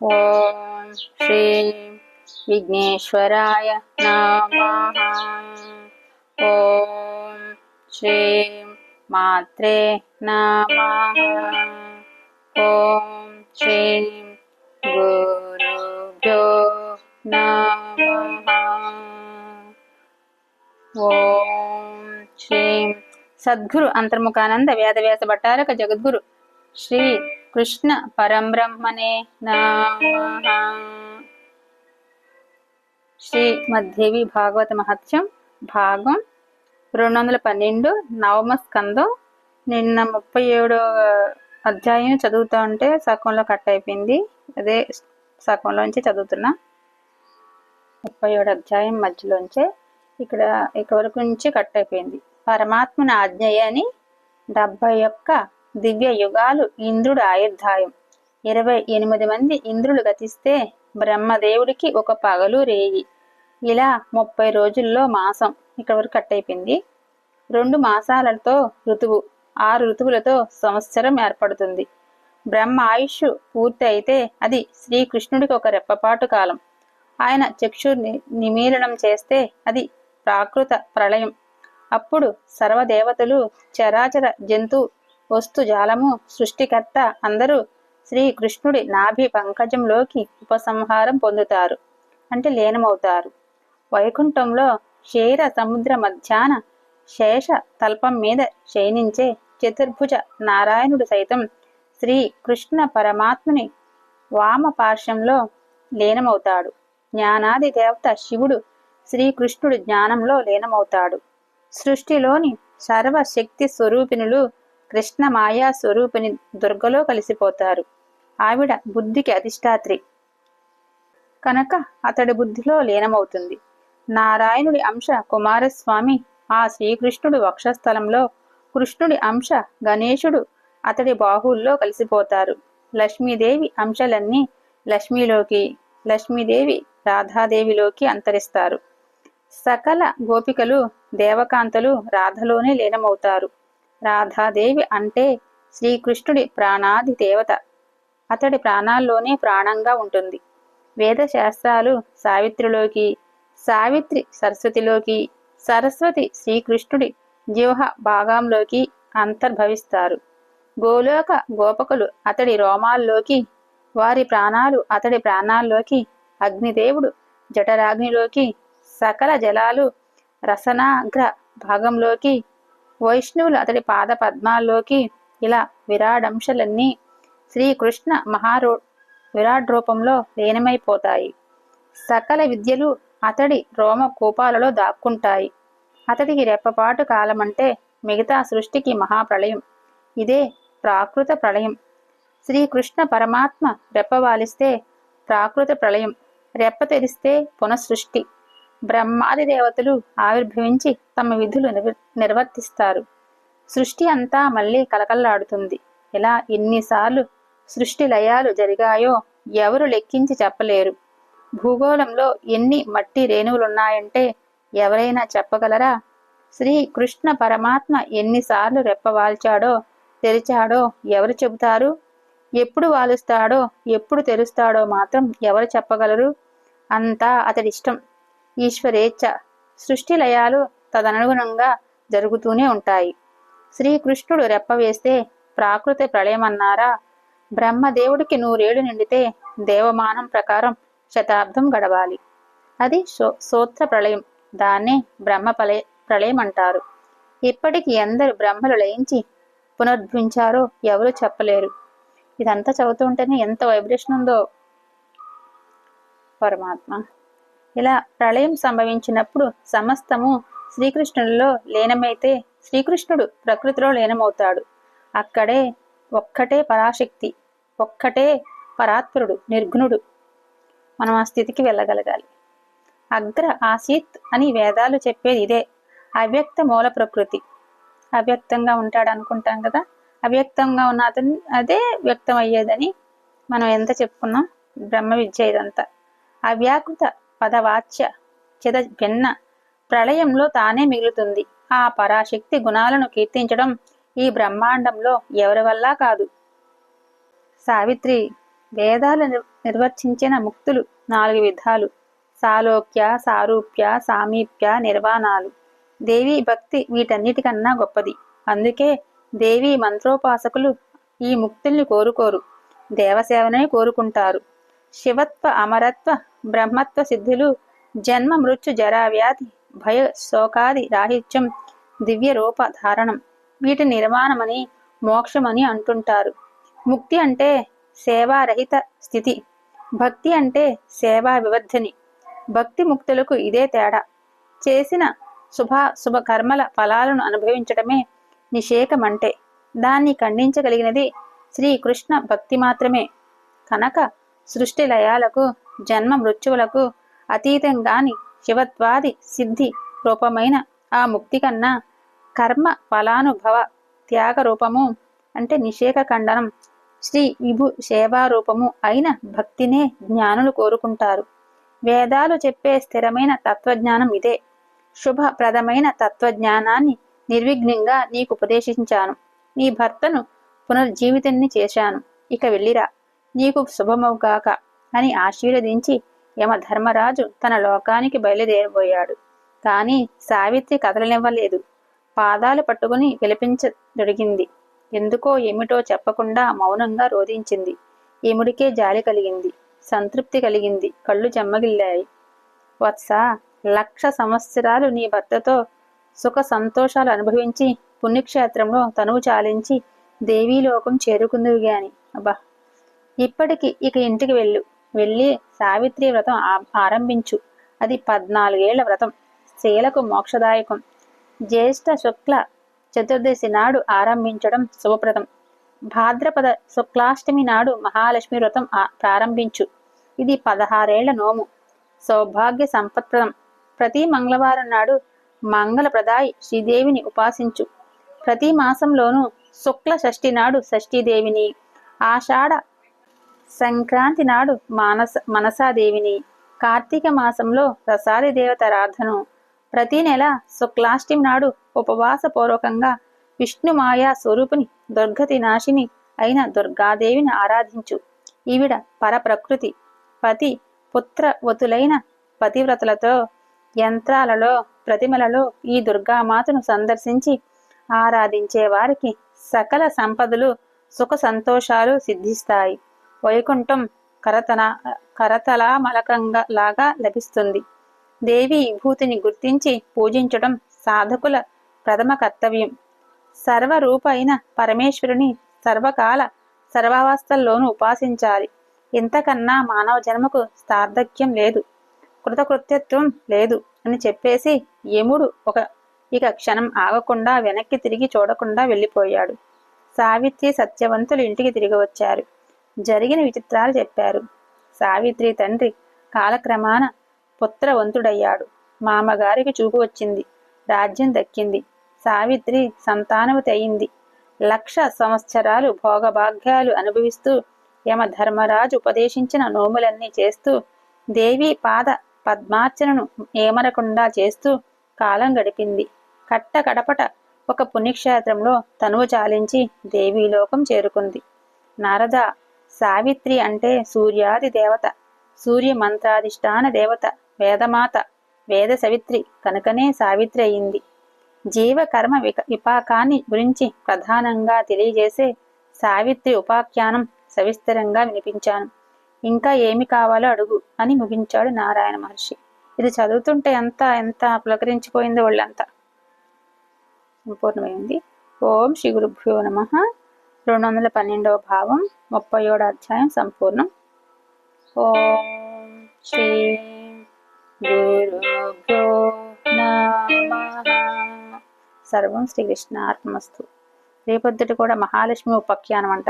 ఓం శ్రీ విఘ్నేశ్వరాయ నమ ఓం శ్రీ మాత్రే నమ ఓం శ్రీ గురుభ్యో నమ ఓం శ్రీ సద్గురు అంతర్ముఖానంద వేదవ్యాస భట్టారక జగద్గురు శ్రీ కృష్ణ పరంబ్రహ్మణే నమః. శ్రీ మధ్యవి భాగవత మహత్యం భాగం రెండు వందల పన్నెండు నవమ స్కందం. నిన్న ముప్పై ఏడో అధ్యాయం చదువుతా ఉంటే సగంలో కట్ అయిపోయింది. అదే సగంలోంచి చదువుతున్నా. ముప్పై ఏడు అధ్యాయం మధ్యలోంచే ఇక్కడ ఇక్కడ వరకు నుంచి కట్ అయిపోయింది. పరమాత్మని ఆజ్ఞయ అని డెబ్బై ఒక్క దివ్య యుగాలు ఇంద్రుడు ఆయుర్ధాయం. ఇరవై ఎనిమిది మంది ఇంద్రులు గతిస్తే బ్రహ్మదేవుడికి ఒక పగలు రేయి. ఇలా ముప్పై రోజుల్లో మాసం ఇక్కడ వరకు కట్ అయిపోయింది. రెండు మాసాలతో ఋతువు ఆరు ఋతువులతో సంవత్సరం ఏర్పడుతుంది. బ్రహ్మ ఆయుష్ పూర్తి అయితే అది శ్రీకృష్ణుడికి ఒక రెప్పపాటు కాలం. ఆయన చక్షు ని- నిమీలనం చేస్తే అది ప్రాకృత ప్రళయం. అప్పుడు సర్వదేవతలు చరాచర జంతు వస్తు జాలము సృష్టికర్త అందరూ శ్రీకృష్ణుడి నాభి పంకజంలోకి ఉపసంహారం పొందుతారు అంటే లీనమవుతారు. వైకుంఠంలో క్షీర సముద్ర మధ్యాన శేష తల్పం మీద శయనించే చతుర్భుజ నారాయణుడు సైతం శ్రీ కృష్ణ పరమాత్ముని వామపార్శ్వంలో లీనమవుతాడు. జ్ఞానాది దేవత శివుడు శ్రీకృష్ణుడు జ్ఞానంలో లీనమవుతాడు. సృష్టిలోని సర్వశక్తి స్వరూపిణులు కృష్ణ మాయా స్వరూపిణి దుర్గలో కలిసిపోతారు. ఆవిడ బుద్ధికి అధిష్టాత్రి. కనుక అతడి బుద్ధిలో లీనమవుతుంది. నారాయణుడి అంశ కుమారస్వామి ఆ శ్రీకృష్ణుడు వక్షస్థలంలో కృష్ణుడి అంశ గణేశుడు అతడి బాహుల్లో కలిసిపోతారు. లక్ష్మీదేవి అంశలన్నీ లక్ష్మిలోకి లక్ష్మీదేవి రాధాదేవిలోకి అంతరిస్తారు. సకల గోపికలు దేవకాంతలు రాధలోనే లీనమవుతారు. రాధాదేవి అంటే శ్రీకృష్ణుడి ప్రాణాది దేవత. అతడి ప్రాణాల్లోనే ప్రాణంగా ఉంటుంది. వేదశాస్త్రాలు సావిత్రిలోకి సావిత్రి సరస్వతిలోకి సరస్వతి శ్రీకృష్ణుడి జీవహ భాగంలోకి అంతర్భవిస్తారు. గోలోక గోపకులు అతడి రోమాల్లోకి వారి ప్రాణాలు అతడి ప్రాణాల్లోకి అగ్నిదేవుడు జఠరాగ్నిలోకి సకల జలాలు రసనాగ్ర భాగంలోకి వైష్ణవులు అతడి పాద పద్మాల్లోకి ఇలా విరాడంశలన్నీ శ్రీకృష్ణ మహారో విరాట్ రూపంలో లీనమైపోతాయి. సకల విద్యలు అతడి రోమ కూపాలలో దాక్కుంటాయి. అతడికి రెప్పపాటు కాలమంటే మిగతా సృష్టికి మహాప్రళయం. ఇదే ప్రాకృత ప్రళయం. శ్రీకృష్ణ పరమాత్మ రెప్పవాలిస్తే ప్రాకృత ప్రళయం. రెప్ప తెరిస్తే పునఃసృష్టి. బ్రహ్మాది దేవతలు ఆవిర్భవించి తమ విధులు నిర్వర్తిస్తారు. సృష్టి అంతా మళ్ళీ కలకల్లాడుతుంది ఇలా ఎన్నిసార్లు సృష్టి లయాలు జరిగాయో ఎవరు లెక్కించి చెప్పలేరు. భూగోళంలో ఎన్ని మట్టి రేణువులున్నాయంటే ఎవరైనా చెప్పగలరా? శ్రీ కృష్ణ పరమాత్మ ఎన్నిసార్లు రెప్పవాల్చాడో తెరిచాడో ఎవరు చెబుతారు? ఎప్పుడు వాలుస్తాడో ఎప్పుడు తెరుస్తాడో మాత్రం ఎవరు చెప్పగలరు? అంతా అతడిష్టం. ఈశ్వరేచ్ఛ సృష్టి లయాలు తదనుగుణంగా జరుగుతూనే ఉంటాయి. శ్రీకృష్ణుడు రెప్ప వేస్తే ప్రాకృతి ప్రళయమన్నారా? బ్రహ్మదేవుడికి నూరేళ్ళు నిండితే దేవమానం ప్రకారం శతాబ్దం గడవాలి. అది సో- సూత్ర ప్రళయం దాన్నే బ్రహ్మ ప్రళయ ప్రళయం అంటారు ఇప్పటికి ఎందరు బ్రహ్మలు లయించి పునరుద్ధరించారో ఎవరు చెప్పలేరు. ఇదంతా చదువుతుంటేనే ఎంత వైబ్రేషన్ ఉందో. పరమాత్మ. ఇలా ప్రళయం సంభవించినప్పుడు సమస్తము శ్రీకృష్ణుడిలో లీనమైతే శ్రీకృష్ణుడు ప్రకృతిలో లీనమవుతాడు. అక్కడే ఒక్కటే పరాశక్తి ఒక్కటే పరాత్పరుడు నిర్గుణుడు మనం ఆ స్థితికి వెళ్ళగలగాలి. అగ్ర ఆసీత్ అని వేదాలు చెప్పేది ఇదే. అవ్యక్త మూల ప్రకృతి. అవ్యక్తంగా ఉంటాడు అనుకుంటాం కదా? అవ్యక్తంగా ఉన్న అతని అదే వ్యక్తం అయ్యేదని మనం ఎంత చెప్పుకున్నాం? బ్రహ్మ విద్య ఇదంతా. అవ్యాకృత పదవాచ్య చిద భిన్న ప్రళయంలో తానే మిగులుతుంది. ఆ పరాశక్తి గుణాలను కీర్తించడం ఈ బ్రహ్మాండంలో ఎవరి వల్ల కాదు. సావిత్రి వేదాలు నిర్- నిర్వర్తించిన ముక్తులు నాలుగు విధాలు. సాలోక్య సారూప్య సామీప్య నిర్వాణాలు. దేవీ భక్తి వీటన్నిటికన్నా గొప్పది. అందుకే దేవీ మంత్రోపాసకులు ఈ ముక్తుల్ని కోరుకోరు. దేవసేవనే కోరుకుంటారు. శివత్వ అమరత్వ బ్రహ్మత్వ సిద్ధులు జన్మ మృత్యు జరావ్యాధి భయ శోకాది రాహిత్యం దివ్య రూప ధారణం. వీటి నిర్మాణమని మోక్షమని అంటుంటారు. ముక్తి అంటే సేవారహిత స్థితి. భక్తి అంటే సేవా వివర్ధని. భక్తి ముక్తులకు ఇదే తేడా. చేసిన శుభ శుభ కర్మల ఫలాలను అనుభవించడమే నిషేకమంటే. దాన్ని ఖండించగలిగినది శ్రీకృష్ణ భక్తి మాత్రమే. కనుక సృష్టి లయాలకు జన్మ మృత్యువులకు అతీతంగాని శివత్వాది సిద్ధి రూపమైన ఆ ముక్తి కన్నా కర్మ ఫలానుభవ త్యాగ రూపము అంటే నిషేక ఖండనం. శ్రీ విభు సేవారూపము అయిన భక్తినే జ్ఞానులు కోరుకుంటారు. వేదాలు చెప్పే స్థిరమైన తత్వజ్ఞానం ఇదే. శుభప్రదమైన తత్వజ్ఞానాన్ని నిర్విఘ్నంగా నీకు ఉపదేశించాను. నీ భర్తను పునర్జీవితాన్ని చేశాను. ఇక వెళ్ళిరా. నీకు శుభమవుగాక అని ఆశీర్వదించి యమధర్మరాజు తన లోకానికి బయలుదేరబోయాడు. కాని సావిత్రి కదలనివ్వలేదు. పాదాలు పట్టుకుని విలపించదొడిగింది. ఎందుకో ఏమిటో చెప్పకుండా మౌనంగా రోధించింది. ఏముడికే జాలి కలిగింది. సంతృప్తి కలిగింది. కళ్ళు చెమ్మగిల్లాయి. వత్స లక్ష సంవత్సరాలు నీ భర్తతో సుఖ సంతోషాలు అనుభవించి పుణ్యక్షేత్రంలో తనువు చాలించి దేవీలోకం చేరుకుందువు గాని. అబ్బా! ఇప్పటికి ఇక ఇంటికి వెళ్ళు. వెళ్ళి సావిత్రి వ్రతం ఆరంభించు. అది పద్నాలుగేళ్ళ వ్రతం. స్త్రీలకు మోక్షదాయకం. జ్యేష్ఠ శుక్ల చతుర్దశి నాడు ఆరంభించడం శుభప్రదం. భాద్రపద శుక్లాష్టమి నాడు మహాలక్ష్మి వ్రతం ప్రారంభించు. ఇది పదహారేళ్ళ నోము. సౌభాగ్య సంపత్ప్రదం. ప్రతి మంగళవారం నాడు మంగళప్రదాయి శ్రీదేవిని ఉపాసించు. ప్రతి మాసంలోనూ శుక్ల షష్ఠి నాడు షష్ఠీదేవిని. ఆషాఢ సంక్రాంతి నాడు మానస మనసాదేవిని కార్తీక మాసంలో ప్రసాది దేవత రాధను ప్రతి నెల శుక్లాష్టమి నాడు ఉపవాస పూర్వకంగా విష్ణుమాయా స్వరూపుని దుర్గతి నాశిని అయిన దుర్గాదేవిని ఆరాధించు. ఈవిడ పరప్రకృతి. పతి పుత్ర వతులైన పతివ్రతలతో యంత్రాలలో ప్రతిమలలో ఈ దుర్గామాతను సందర్శించి ఆరాధించే వారికి సకల సంపదలు సుఖ సంతోషాలు సిద్ధిస్తాయి. వైకుంఠం కరతన కరతలామలకంగా లాగా లభిస్తుంది. దేవి విభూతిని గుర్తించి పూజించడం సాధకుల ప్రథమ కర్తవ్యం. సర్వరూప అయిన పరమేశ్వరుని సర్వకాల సర్వావస్థల్లోనూ ఉపాసించాలి. ఇంతకన్నా మానవ జన్మకు సార్థక్యం లేదు కృతకృత్యత్వం లేదు అని చెప్పేసి యముడు ఒక ఇక క్షణం ఆగకుండా వెనక్కి తిరిగి చూడకుండా వెళ్ళిపోయాడు. సావిత్రి సత్యవంతులు ఇంటికి తిరిగి వచ్చారు. జరిగిన విచిత్రాలు చెప్పారు. సావిత్రి తండ్రి కాలక్రమాన పుత్రవంతుడయ్యాడు. మామగారికి చూపు వచ్చింది. రాజ్యం దక్కింది. సావిత్రి సంతానవతి అయింది. లక్ష సంవత్సరాలు భోగభాగ్యాలు అనుభవిస్తూ యమధర్మరాజు ఉపదేశించిన నోములన్నీ చేస్తూ దేవి పాద పద్మార్చనను ఏమరకుండా చేస్తూ కాలం గడిపింది. కట్ట కడపట ఒక పుణ్యక్షేత్రంలో తనువు చాలించి దేవీలోకం చేరుకుంది. నారద సావిత్రి అంటే సూర్యాది దేవత సూర్య మంత్రాధిష్టాన దేవత వేదమాత వేద సవిత్రి కనుకనే సావిత్రి అయింది. జీవ కర్మ విపాకాన్ని గురించి ప్రధానంగా తెలియజేసే సావిత్రి ఉపాఖ్యానం సవిస్తరంగా వినిపించాను. ఇంకా ఏమి కావాలో అడుగు అని ముగించాడు నారాయణ మహర్షి. ఇది చదువుతుంటే ఎంత ఎంత పులకరించిపోయిందో వాళ్ళంతా సంపూర్ణమైంది. ఓం శ్రీ గురుభ్యో నమ. రెండు వందల పన్నెండవ భావం ముప్పై ఏడు అధ్యాయం సంపూర్ణం. ఓం శ్రీ గురుభ్యో సర్వం శ్రీకృష్ణ ఆత్మస్తు రేపొద్దుటి కూడా మహాలక్ష్మి ఉపాఖ్యానం అంట